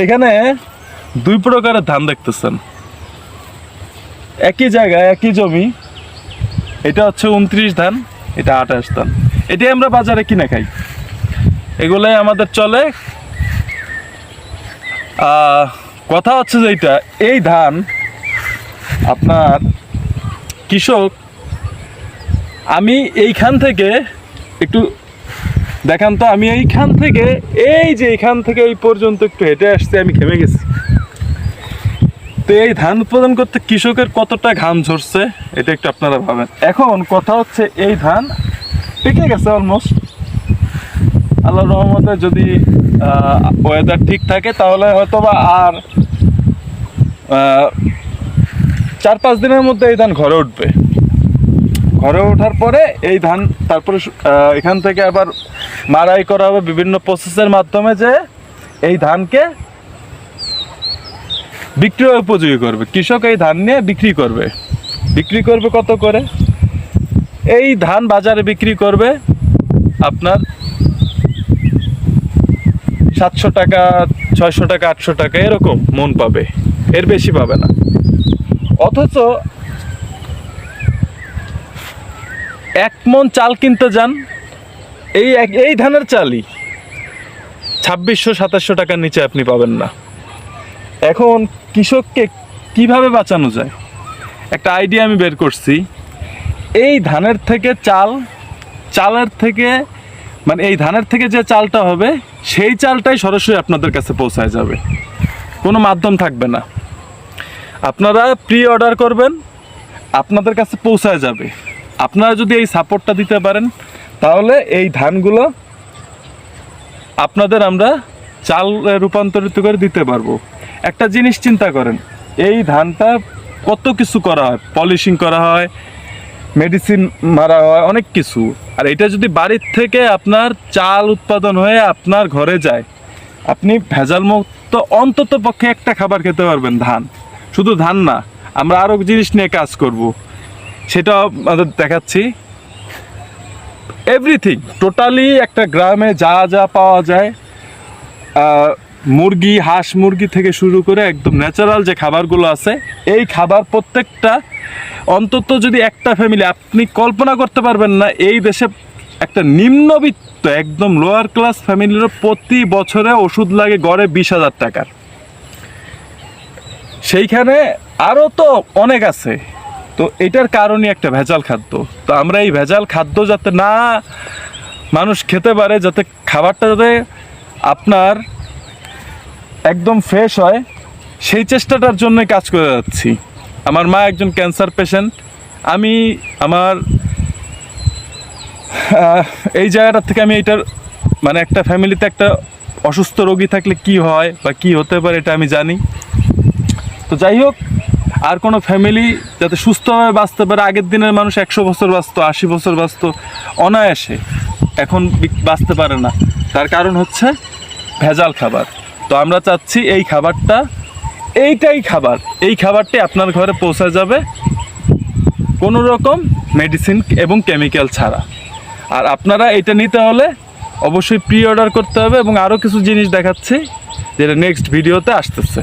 এখানে দুই প্রকারের ধান দেখতেছেন। একই জায়গায় একই জমি, এটা হচ্ছে উনত্রিশ ধান, এটা আঠাশ ধান। এটাই আমরা বাজারে কিনে খাই। এগুলাই আমাদের চলে। কথা হচ্ছে যে এইটা, এই ধান আপনার কৃষক, আমি এইখান থেকে একটু দেখান তো, আমি এইখান থেকে, এই যে এইখান থেকে এই পর্যন্ত একটু হেঁটে আসছি, আমি ঘেমে গেছি। তো এই ধান উৎপাদন করতে কৃষকের কতটা ঘাম ঝরছে, এটা একটু আপনারা ভাবেন। এখন কথা হচ্ছে, এই ধান পেকে গেছে অলমোস্ট আল্লাহ রহমতে যদি ওয়েদার ঠিক থাকে, তাহলে হয়তো বা আর চার পাঁচ দিনের মধ্যে এই ধান ঘরে উঠবে। ঘরে ওঠার পরে এই ধান, তারপরে এখান থেকে আবার মারাই করা হবে বিভিন্ন প্রসেসের মাধ্যমে যে এই ধানকে বিক্রি উপযোগী করবে। কৃষক এই ধান নিয়ে বিক্রি করবে। বিক্রি করবে কত করে? এই ধান বাজারে বিক্রি করবে আপনার সাতশো টাকা, ছয়শো টাকা, আটশো টাকা, এরকম মন পাবে। এর বেশি পাবে না। অথচ এক মন চাল কিনতে যান, এই এক- এই ধানের চালই ছাব্বিশশো, সাতাশশো টাকার নিচে আপনি পাবেন না। এখন কৃষককে কীভাবে বাঁচানো যায়? একটা আইডিয়া আমি বের করছি। এই ধানের থেকে চাল, চালের থেকে মানে এই ধানের থেকে যে চালটা হবে, সেই চালটাই সরাসরি আপনাদের কাছে পৌঁছায় যাবে। কোনো মাধ্যম থাকবে না। আপনারা প্রি অর্ডার করবেন, আপনাদের কাছে পৌঁছায় যাবে। আপনারা যদি এই সাপোর্টটা দিতে পারেন, তাহলে এই ধানগুলো আপনাদের আমরা চাল রূপান্তরিত করে দিতে পারব। একটা জিনিস চিন্তা করেন, এই ধানটা কত কিছু করা হয়? পলিশিং করা হয় মেডিসিন মারা হয়, অনেক কিছু। আর এটা যদি বাড়ির থেকে আপনার চাল উৎপাদন হয়ে আপনার ঘরে যায়, আপনি ভেজাল মুক্ত অন্তত পক্ষে একটা খাবার খেতে পারবেন ধান। শুধু ধান না, আমরা আরও জিনিস নিয়ে কাজ করব। সেটা আমাদের দেখাচ্ছি। এভরিথিং টোটালি একটা গ্রামে যা যা পাওয়া যায় মুরগি, হাঁস মুরগি থেকে শুরু করে একদম ন্যাচারাল যে খাবারগুলো আছে, এই খাবার প্রত্যেকটা অন্তত যদি একটা ফ্যামিলি আপনি কল্পনা করতে পারবেন না, এই দেশে একটা নিম্নবিত্ত, একদম লোয়ার ক্লাস ফ্যামিলির প্রতি বছরে ওষুধ লাগে গড়ে বিশ হাজার টাকার। সেইখানে আরও তো অনেক আছে। তো এটার কারণই একটা ভেজাল খাদ্য। তো আমরা এই ভেজাল খাদ্য যাতে না মানুষ খেতে পারে, যাতে খাবারটা যাতে আপনার একদম ফ্রেশ হয়, সেই চেষ্টাটার জন্যই কাজ করে যাচ্ছি। আমার মা একজন ক্যান্সার পেশেন্ট আমি আমার এই জায়গাটা থেকে আমি এটার মানে একটা ফ্যামিলিতে একটা অসুস্থ রোগী থাকলে কি হয় বা কি হতে পারে এটা আমি জানি। তো যাই হোক আর কোনো ফ্যামিলি যাতে সুস্থভাবে বাঁচতে পারে। আগের দিনের মানুষ একশো বছর বাঁচতো, আশি বছর বাঁচতো, অনায়াসে এখন বাঁচতে পারে না। তার কারণ হচ্ছে ভেজাল খাবার। তো আমরা চাচ্ছি এই খাবারটা, এইটাই খাবার। এই খাবারটি আপনার ঘরে পৌঁছে যাবে কোনো রকম মেডিসিন এবং কেমিক্যাল ছাড়া। আর আপনারা এটা নিতে হলে অবশ্যই প্রি অর্ডার করতে হবে এবং আরও কিছু জিনিস দেখাচ্ছি, যেটা নেক্সট ভিডিওতে আসতেছে।